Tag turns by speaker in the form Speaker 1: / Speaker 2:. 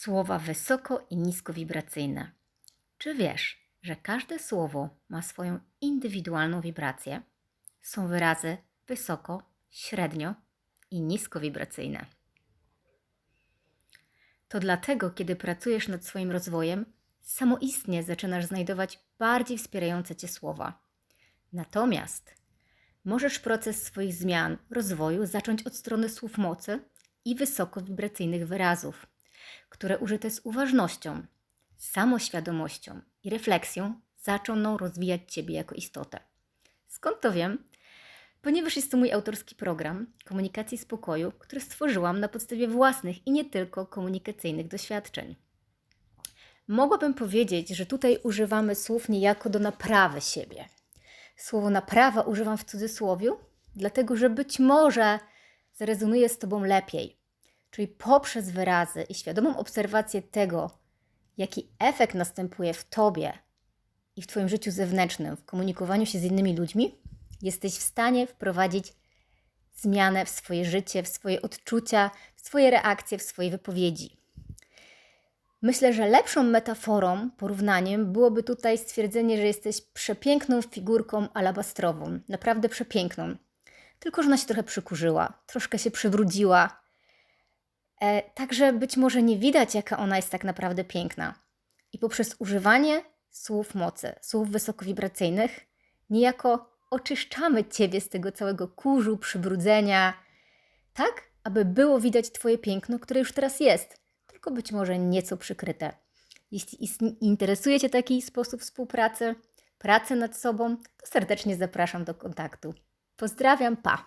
Speaker 1: Słowa wysoko i niskowibracyjne. Czy wiesz, że każde słowo ma swoją indywidualną wibrację? Są wyrazy wysoko, średnio i niskowibracyjne. To dlatego, kiedy pracujesz nad swoim rozwojem, samoistnie zaczynasz znajdować bardziej wspierające cię słowa. Natomiast możesz proces swoich zmian, rozwoju zacząć od strony słów mocy i wysokowibracyjnych wyrazów, które użyte z uważnością, samoświadomością i refleksją zaczną rozwijać Ciebie jako istotę. Skąd to wiem? Ponieważ jest to mój autorski program komunikacji spokoju, który stworzyłam na podstawie własnych i nie tylko komunikacyjnych doświadczeń. Mogłabym powiedzieć, że tutaj używamy słów niejako do naprawy siebie. Słowo naprawa używam w cudzysłowiu, dlatego że być może zarezonuje z Tobą lepiej. Czyli poprzez wyrazy i świadomą obserwację tego, jaki efekt następuje w Tobie i w Twoim życiu zewnętrznym, w komunikowaniu się z innymi ludźmi, jesteś w stanie wprowadzić zmianę w swoje życie, w swoje odczucia, w swoje reakcje, w swoje wypowiedzi. Myślę, że lepszą metaforą, porównaniem byłoby tutaj stwierdzenie, że jesteś przepiękną figurką alabastrową, naprawdę przepiękną. Tylko, że ona się trochę przykurzyła, troszkę się przywróciła. E, także być może nie widać, jaka ona jest tak naprawdę piękna. I poprzez używanie słów mocy, słów wysokowibracyjnych, niejako oczyszczamy Ciebie z tego całego kurzu, przybrudzenia, tak, aby było widać Twoje piękno, które już teraz jest tylko być może nieco przykryte. Jeśli interesuje Cię taki sposób współpracy, pracy nad sobą, to serdecznie zapraszam do kontaktu. Pozdrawiam, pa!